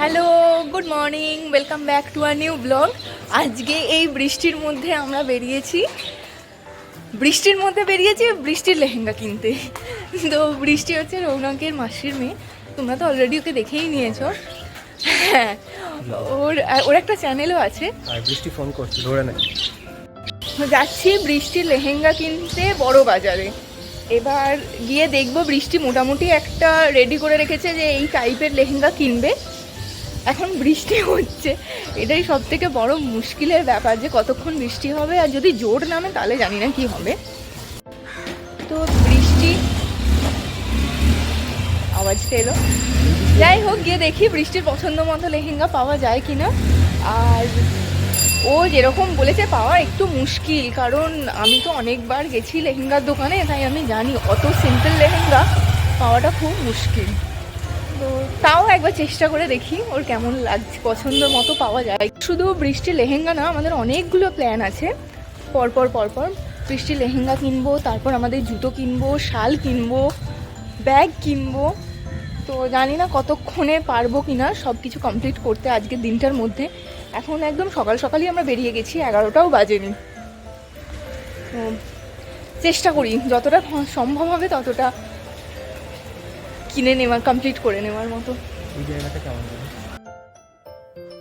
Hello good morning welcome back to our new blog আজকে এই বৃষ্টির মধ্যে আমরা বেরিয়েছি। বৃষ্টির মধ্যে বেরিয়েছি বৃষ্টির লেহেঙ্গা কিনতে। তো বৃষ্টি হচ্ছে রৌনকের মাসির মেয়ে। তোমরা তো অলরেডি ওকে দেখেই নিয়েছো। হ্যাঁ ওর ওর একটা চ্যানেলও আছে। বৃষ্টি ফোন করছে ধরে নেয় যাচ্ছি বৃষ্টির লেহেঙ্গা কিনতে বড় বাজারে। এবার গিয়ে দেখব বৃষ্টি মোটামুটি একটা রেডি করে রেখেছে যে এই টাইপের লেহেঙ্গা কিনবে। এখন বৃষ্টি হচ্ছে। এটাই সব থেকে বড় মুশকিলের ব্যাপার যে কতক্ষণ বৃষ্টি হবে আর যদি জোর নামে তাহলে জানি না কি হবে। তো বৃষ্টি আওয়াজটা এলো। যাই হোক, গিয়ে দেখি বৃষ্টির পছন্দ মতো লেহেঙ্গা পাওয়া যায় কিনা। আর ও যেরকম বলেছে, পাওয়া একটু মুশকিল, কারণ আমি তো অনেকবার গেছি লেহেঙ্গার দোকানে, তাই আমি জানি অত সিম্পল লেহেঙ্গা পাওয়াটা খুব মুশকিল। তো তাও একবার চেষ্টা করে দেখি ওর কেমন লাগছে, পছন্দ মতো পাওয়া যায়। শুধু বৃষ্টি লেহেঙ্গা না, আমাদের অনেকগুলো প্ল্যান আছে। পরপর পরপর বৃষ্টি লেহেঙ্গা কিনবো, তারপর আমাদের জুতো কিনবো, শাল কিনবো, ব্যাগ কিনবো। তো জানি না কতক্ষণে পারব কিনা সব কিছু কমপ্লিট করতে আজকের দিনটার মধ্যে। এখন একদম সকাল সকালই আমরা বেরিয়ে গেছি, এগারোটাও বাজেনি। চেষ্টা করি, যতটা সম্ভব হবে ততটা কিনে নেওয়ার কমপ্লিট করে নেওয়ার মতো। এই জায়গাটা কেমন লাগে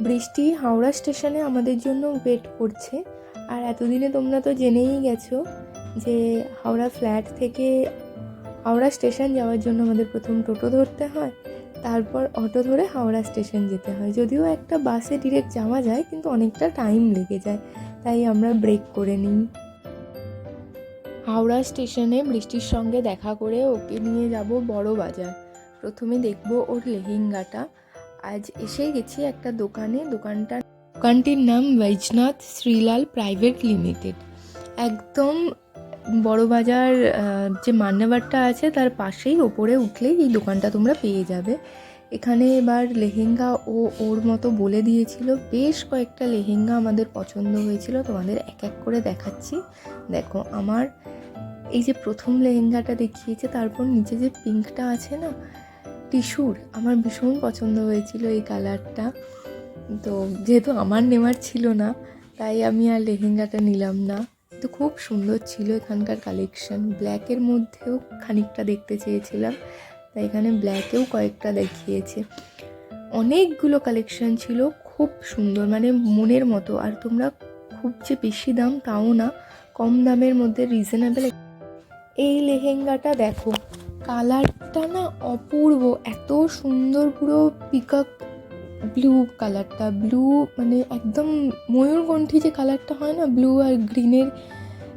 বৃষ্টি হাওড়া স্টেশনে আমাদের জন্য ওয়েট করছে। আর এতদিনে তোমরা তো জেনেই গেছো যে হাওড়া ফ্ল্যাট থেকে হাওড়া স্টেশন যাওয়ার জন্য আমাদের প্রথম টোটো ধরতে হয় তারপর অটো ধরে হাওড়া স্টেশন যেতে হয়। যদিও একটা বাসে ডিরেক্ট যাওয়া যায় কিন্তু অনেকটা টাইম লেগে যায়। তাই আমরা ব্রেক করে নিই। হাওড়া স্টেশনে বৃষ্টির সঙ্গে দেখা করে ওকে নিয়ে যাব বড় বাজার। প্রথমে দেখব ওর লেহেঙ্গাটা। আজ এসে গেছি একটা দোকানে। দোকানটা দোকানটির নাম বৈজনাথ শ্রীলাল প্রাইভেট লিমিটেড। একদম বড়বাজার যে মান্যবারটা আছে তার পাশেই ওপরে উঠলেই এই দোকানটা তোমরা পেয়ে যাবে। এখানে এবার লেহেঙ্গা ও ওর মতো বলে দিয়েছিল। বেশ কয়েকটা লেহেঙ্গা আমাদের পছন্দ হয়েছিল। তোমাদের এক এক করে দেখাচ্ছি। দেখো, আমার এই যে প্রথম লেহেঙ্গাটা দেখিয়েছে, তারপর নিচে যে পিঙ্কটা আছে না, টিস্যুর, আমার ভীষণ পছন্দ হয়েছিল এই কালারটা। তো যেহেতু আমার নেওয়ার ছিল না, তাই আমি আর লেহেঙ্গাটা নিলাম না। তো খুব সুন্দর ছিল এখানকার কালেকশন ব্ল্যাকের মধ্যেও খানিকটা দেখতে চেয়েছিলাম, তাই এখানে ব্ল্যাকেও কয়েকটা দেখিয়েছে। অনেকগুলো কালেকশন ছিল, খুব সুন্দর মানে মনের মতো। আর তোমরা খুব যে বেশি দাম তাও না, কম দামের মধ্যে রিজনেবল এই লেহেঙ্গাটা দেখো। কালারটা না অপূর্ব, এত সুন্দর পুরো পিকক ব্লু কালারটা ব্লু মানে একদম ময়ূরকণ্ঠী যে কালারটা হয় না ব্লু আর গ্রিনের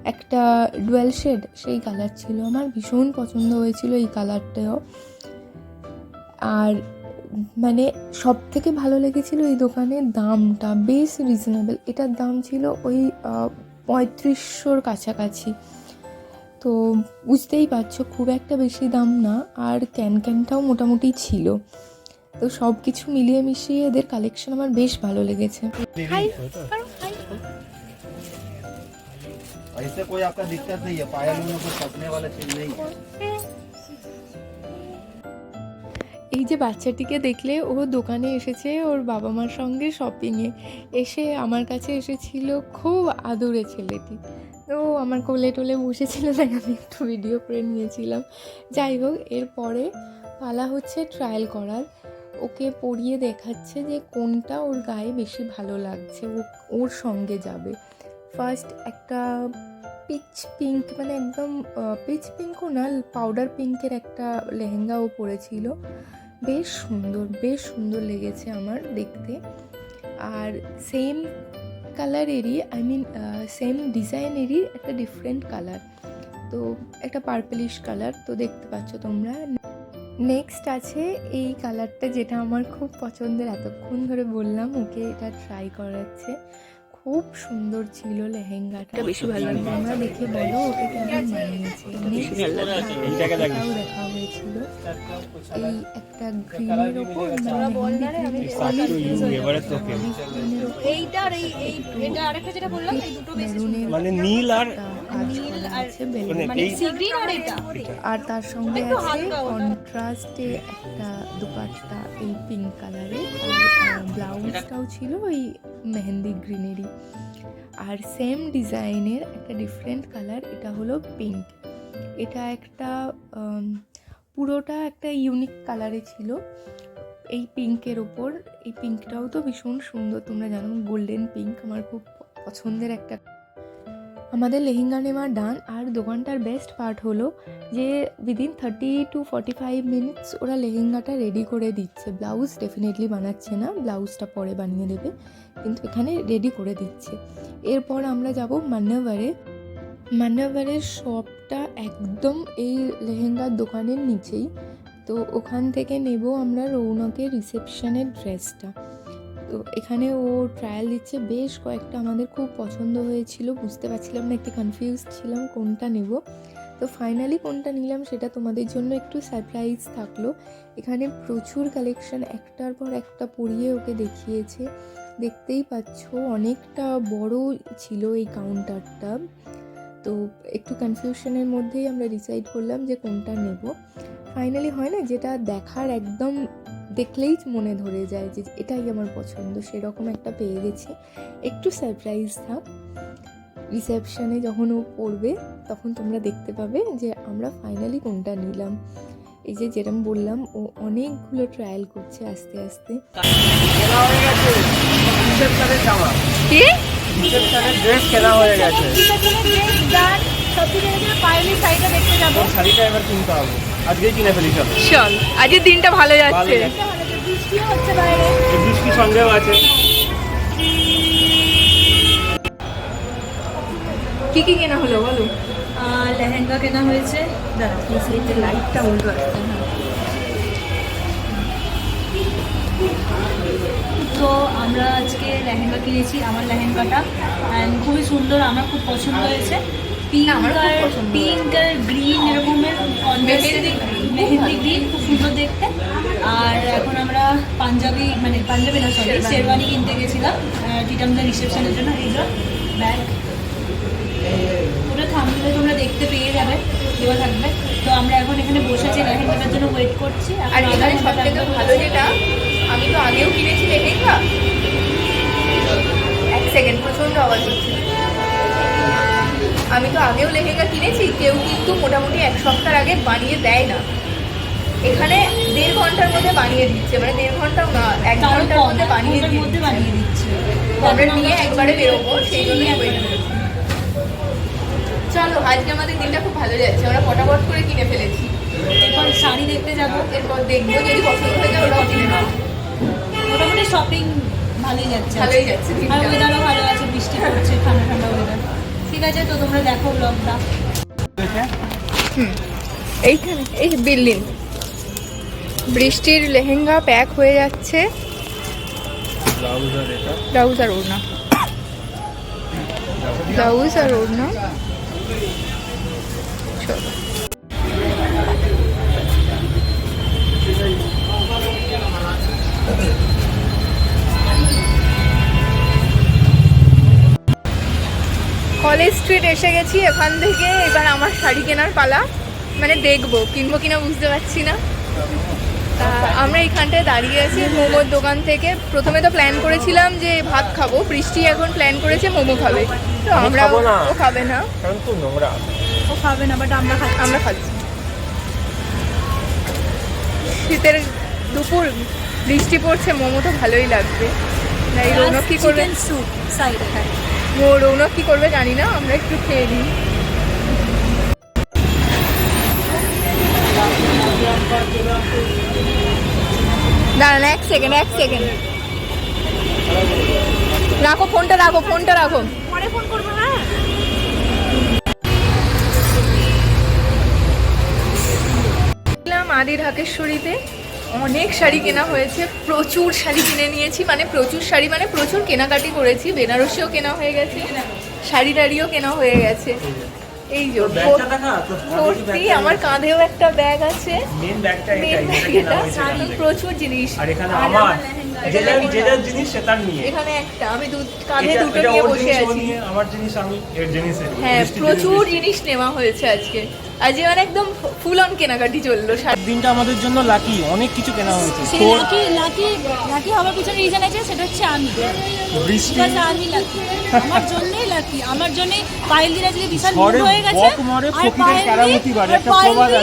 একটা ডুয়েল শেড সেই কালার ছিল। আমার ভীষণ পছন্দ হয়েছিল এই কালারটাও। আর মানে সব থেকে ভালো লেগেছিল এই দোকানের দামটা, বেশ রিজনেবল এটার দাম ছিল ওই পঁয়ত্রিশশোর কাছাকাছি। তো বুঝতেই পারছো খুব একটা বেশি দাম না আর ক্যান ক্যানটাও মোটামুটি ছিল তো সব কিছু মিলিয়ে মিশিয়ে এদের কালেকশন আমার বেশ ভালো লেগেছে হাই ऐसे कोई आपका दिक्कत नहीं है पायल में कुछ फंसने वाला चीज नहीं है এই যে বাচ্চাটিকে দেখলে ও দোকানে এসেছে ওর বাবা মার সঙ্গে শপিংয়ে এসে আমার কাছে এসেছিল খুব আদরে ছেলেটি তো আমার কোলে টোলে বসেছিল, তাই আমি একটু ভিডিও করে নিয়েছিলাম। যাই হোক, এরপরে পালা হচ্ছে ট্রায়াল করার। ওকে পরিয়ে দেখাচ্ছে যে কোনটা ওর গায়ে বেশি ভালো লাগছে, ও, ওর সঙ্গে যাবে। ফার্স্ট একটা পিচ পিঙ্ক মানে একদম পিচ পিঙ্কও না পাউডার পিঙ্কের একটা লেহেঙ্গাও পরেছিল। বেশ সুন্দর বেশ সুন্দর লেগেছে আমার দেখতে। আর সেম কালারেরই আই মিন সেম ডিজাইনেরই একটা ডিফারেন্ট কালার তো একটা পার্পলিশ কালার তো দেখতে পাচ্ছ তোমরা। নেক্সট আছে এই কালারটা যেটা আমার খুব পছন্দের, এতক্ষণ ধরে বললাম, ওকে এটা ট্রাই করাচ্ছে। খুব সুন্দর ছিল লেহেঙ্গাটা। বেশি ভালো লাগে তোমরা দেখে বলো ওটা কেমন মানিয়েছে বেশি ভালো। এইটাকে দেখো। দেখা হয়েছিল। এই একটা গ্রিনের ওপর এবারে তোকে। এইটা আর এই এই এটা আরেকটা যেটা বললাম এই দুটো বেশি মানে নীল আর কাজ করা আর আছে আর তার সঙ্গে আছে। কন্ট্রাস্টে একটা দুপাট্টা এই পিঙ্ক কালারের আর ব্লাউজটাও ছিল ওই মেহেন্দি গ্রিনেরই আর সেম ডিজাইনের একটা ডিফারেন্ট কালার এটা হলো পিঙ্ক এটা একটা পুরোটা একটা ইউনিক কালারে ছিল। এই পিঙ্কের ওপর এই পিঙ্কটাও তো ভীষণ সুন্দর তোমরা জানো গোল্ডেন পিঙ্ক আমার খুব পছন্দের একটা আমাদের লেহেঙ্গা নেওয়া ডান আর দোকানটার বেস্ট পার্ট হলো যে within thirty two forty five minutes ওরা লেহেঙ্গাটা রেডি করে দিচ্ছে। ব্লাউজ ডেফিনেটলি বানাচ্ছে না ব্লাউজটা পরে বানিয়ে দেবে, কিন্তু এখানে রেডি করে দিচ্ছে। এরপর আমরা যাব মান্নাভারে মান্নাভারের শপটা একদম এই লেহেঙ্গার দোকানের নিচেই। তো ওখান থেকে নেব আমরা রৌনকের রিসেপশনের ড্রেসটা তো এখানে ও ট্রায়াল দিচ্ছে। বেশ কয়েকটা আমাদের খুব পছন্দ হয়েছিল, বুঝতে পারছিলাম না, একটু কনফিউজ ছিলাম কোনটা নেব। তো ফাইনালি কোনটা নিলাম সেটা তোমাদের জন্য একটু সারপ্রাইজ থাকল। এখানে প্রচুর কালেকশন একটার পর একটা পরিয়ে ওকে দেখিয়েছে। দেখতেই পাচ্ছ অনেকটা বড় ছিল এই কাউন্টারটা তো একটু কনফিউশনের মধ্যেই আমরা ডিসাইড করলাম যে কোনটা নেব। ফাইনালি হয় না, যেটা দেখার একদম দেখলেই মনে ধরে যায় যে এটাই আমার পছন্দ সেরকম একটা পেয়ে গেছি। একটু সারপ্রাইজ থাক। রিসেপশনে যখন ও পড়বে তখন তোমরা দেখতে পাবে যে আমরা ফাইনালি কোনটা নিলাম। এই যে যেরকম বললাম ও অনেকগুলো ট্রায়াল করছে আস্তে আস্তে। দেখতে যাব। শাড়িটা এবার কিনতে হবে। আজকেই কিনে ফেলি চলো। চল আজকের দিনটা ভালো যাচ্ছে। বৃষ্টিও হচ্ছে বাইরে বৃষ্টি সঙ্গেও আছে। কি কি কেনা হলো বলো? লেহেঙ্গা কেনা হয়েছে। দাঁড়াও এই সাইডে লাইটটা উল্টো হ্যাঁ। তো আমরা আজকে লেহেঙ্গা কিনেছি আমার লেহেঙ্গাটা। অ্যান্ড খুবই সুন্দর আমার খুব পছন্দ হয়েছে। পিঙ্ক আর গ্রিন এরকমের মেহেন্দি খুব গ্রিন খুব সুন্দর দেখতে। আর এখন আমরা পাঞ্জাবি মানে পাঞ্জাবি না সরি শেরওয়ানি। কিনতে গেছিলাম। টিটামদের রিসেপশনের জন্য এইগুলো। ব্যাগ। ওটা থামলে তোমরা দেখতে পেয়ে যাবে দেওয়া থাকবে। তো আমরা এখন এখানে বসে আছি লেহেঙ্গাটার জন্য ওয়েট করছি। আর এখানে সব থেকে ভালো যেটা আমি তো আগেও কিনেছি লেহেঙ্গা। আমি তো আগেও লেহেঙ্গা কিনেছি কেউ কিন্তু মোটামুটি এক সপ্তাহ আগে বানিয়ে দেয় না। এখানে দেড় ঘণ্টার মধ্যে বানিয়ে দিচ্ছে মানে দেড় ঘন্টাও না এক ঘণ্টার মধ্যে বানিয়ে মধ্যে দিচ্ছে। বানিয়ে দিচ্ছে। এখন নিয়ে একবারে বেরোবো সেই জন্যই চলো আজকে আমাদের দিনটা খুব ভালো যাচ্ছে আমরা ফটাফট করে কিনে ফেলেছি। এরপর শাড়ি দেখতে যাব। এরপর দেখব যদি পছন্দ হয়ে যায় ওরাও কিনে নেব মোটামুটি শপিং ভালোই যাচ্ছে। ভালোই যাচ্ছে আর ওয়েদারও ভালো আছে বৃষ্টি পড়ছে ঠান্ডা ঠান্ডা ওয়েদার ঠিক আছে তো তোমরা দেখো ব্লগটা এইখানে এই বিল্ডিং। বৃষ্টির লেহেঙ্গা প্যাক হয়ে যাচ্ছে। ব্লাউজ আর ওড়না। ব্লাউজ আর ওড়না। চলো। কলেজ স্ট্রিট এসে গেছি এখান থেকে এবার আমার শাড়ি কেনার পালা। মানে দেখব কিনবো কিনা বুঝতে পারছি না। তা আমরা এখানটায় দাঁড়িয়ে আছি মোমোর দোকান থেকে। প্রথমে তো প্ল্যান করেছিলাম যে ভাত খাব বৃষ্টি এখন প্ল্যান করেছে মোমো খাবে। তো আমি আমরা ও খাবে না। ও খাবে না বাট আমরা আমরা খাচ্ছি। শীতের দুপুর বৃষ্টি পড়ছে মোমো তো ভালোই লাগবে। না এই রৌনক কি করবে? চিকেন স্যুপ সাইডে হ্যাঁ। রৌনক কি করবে জানি না আমরা একটু খেয়ে নিই। দাঁড়ান এক সেকেন্ড এক সেকেন্ড রাখো ফোনটা রাখো ফোনটা রাখো। পরে ফোন করব হ্যাঁ। আদি ঢাকেশ্বরীতে অনেক শাড়ি কেনা হয়েছে, প্রচুর শাড়ি কিনে নিয়েছি মানে প্রচুর শাড়ি মানে প্রচুর কেনাকাটি করেছি, বেনারসিও কেনা হয়ে গেছে শাড়ি টাড়িও কেনা হয়ে গেছে। এই যে ভর্তি আমার কাঁধেও একটা ব্যাগ আছে। মেন ব্যাগটা। প্রচুর জিনিস। আর এখানে আমার লেহেঙ্গা যে যার যে যার জিনিস সে নিয়ে। এখানে একটা আমি কাঁধে দুটো নিয়ে বসে আছি। আমার জিনিস আমি এর জিনিস হ্যাঁ প্রচুর জিনিস জিনিস নেওয়া হয়েছে আজকে। আজকে মানে একদম ফুল অন কেনাকাটি চলল। দিনটা আমাদের জন্য লাকি অনেক কিছু কেনা হয়েছে। লাকি লাকি লাকি হওয়ার পিছনে রিজন আছে সেটা হচ্ছে আমি বৃষ্টি। আমি লাকি আমার জন্যই লাকি আমার জন্য পায়েলদির আজকে বিশাল মুড হয়ে গেছে। আর পায়েলদি- আর পায়েলদি-?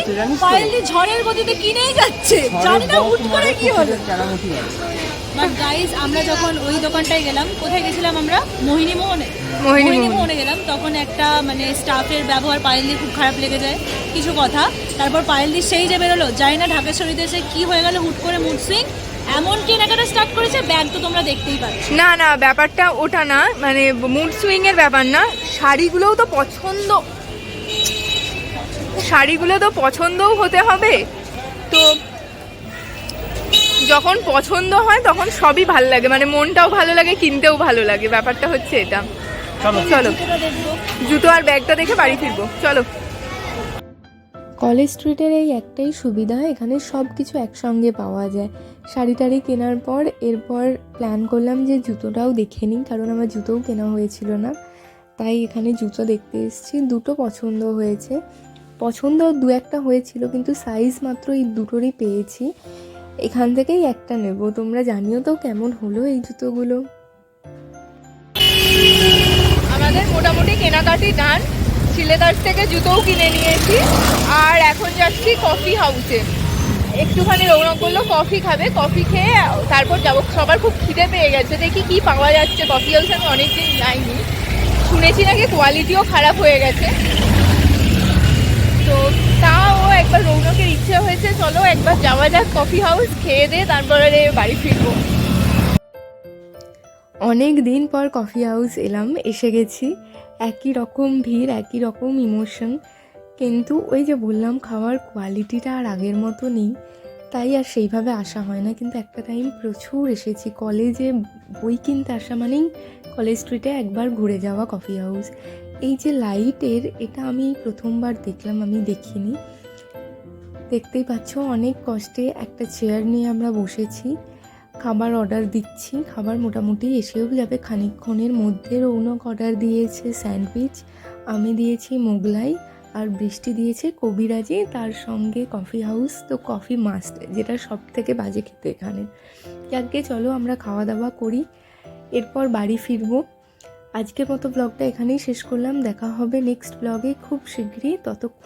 পায়েলদি ঝড়ের গতিতে কিনেই যাচ্ছে? জানি না হুট করে কি হলো। বাট গাইজ আমরা যখন ওই দোকানটায় গেলাম কোথায় গেছিলাম আমরা? মোহিনী মোহনে মোহিনী মোহিনী গেলাম তখন একটা মানে স্টাফের ব্যবহার পায়েলদির খুব খারাপ লেগে যায় কিছু কথা। তারপর পায়েলদির সেই যে বেরোলো জানি না ঢাকেশ্বরীতে সে কি হয়ে গেল হুট করে মুড সুইং এমন কেনাকাটা স্টার্ট করেছে ব্যাগ তো তোমরা দেখতেই পাচ্ছ। না না ব্যাপারটা ওটা না মানে মুড সুইং এর ব্যাপার না। শাড়িগুলোও তো পছন্দ। শাড়িগুলো তো পছন্দও হতে হবে। তো যখন পছন্দ হয় তখন সবই ভালো লাগে। মানে মনটাও ভালো লাগে কিনতেও ভালো লাগে। ব্যাপারটা হচ্ছে এটা। চলো। জুতো আর ব্যাগটা দেখে বাড়ি ফিরবো। চলো। কলেজ স্ট্রিটের এই একটাই সুবিধা, এখানে সব কিছু একসঙ্গে পাওয়া যায়। শাড়ি টাড়ি কেনার পর এরপর প্ল্যান করলাম যে জুতোটাও দেখে নিই, কারণ আমার জুতোও কেনা হয়েছিল না। তাই এখানে জুতো দেখতে এসেছি, দুটো পছন্দ হয়েছে। পছন্দ দু একটা হয়েছিল, কিন্তু সাইজ মাত্র এই দুটোরই পেয়েছি। এখান থেকেই একটা নেব। তোমরা জানিও তো কেমন হলো এই জুতোগুলো? আমাদের মোটামুটি কেনাকাটি ডান সিলেদার্স থেকে জুতোও কিনে নিয়েছি। আর এখন যাচ্ছি কফি হাউসে একটুখানি রৌনক বলল কফি খাবে। কফি খেয়ে তারপর যাব। সবার খুব খিদে পেয়ে গেছে। দেখি কি পাওয়া যাচ্ছে। কফি হাউসে আমি অনেকদিন যাইনি। শুনেছি নাকি কোয়ালিটিও খারাপ হয়ে গেছে। তো তাও একবার রৌনকের ইচ্ছে হয়েছে, চলো একবার যাওয়া যাক কফি হাউস খেয়ে দিয়ে তারপরে বাড়ি ফিরবো। অনেক দিন পর কফি হাউস এলাম, এসে গেছি। একই রকম ভিড়, একই রকম ইমোশন কিন্তু ওই যে বললাম, খাওয়ার কোয়ালিটিটা আর আগের মতো নেই, তাই আর সেইভাবে আসা হয় না। কিন্তু একটা টাইম প্রচুর এসেছি। কলেজে বই কিনতে আসা মানেই কলেজ স্ট্রিটে একবার ঘুরে যাওয়া কফি হাউস এই যে লাইটের এটা আমি প্রথমবার দেখলাম, আমি দেখিনি। দেখতেই পাচ্ছ, অনেক কষ্টে একটা চেয়ার নিয়ে আমরা বসেছি। খাবার অর্ডার দিচ্ছি। খাবার মোটামুটি এসেও যাবে। খানিকক্ষণের মধ্যে রৌনক অর্ডার দিয়েছে স্যান্ডউইচ আমি দিয়েছি মোগলাই আর বৃষ্টি দিয়েছে কবিরাজি, তার সঙ্গে কফি হাউস তো কফি মাস্ট যেটা সব থেকে বাজে খেতে এখানে। যাকে চলো আমরা খাওয়া দাওয়া করি, এরপর বাড়ি ফিরবো। আজকের মতো ব্লগটা এখানেই শেষ করলাম। দেখা হবে নেক্সট ব্লগে খুব শীঘ্রই। ততক্ষণ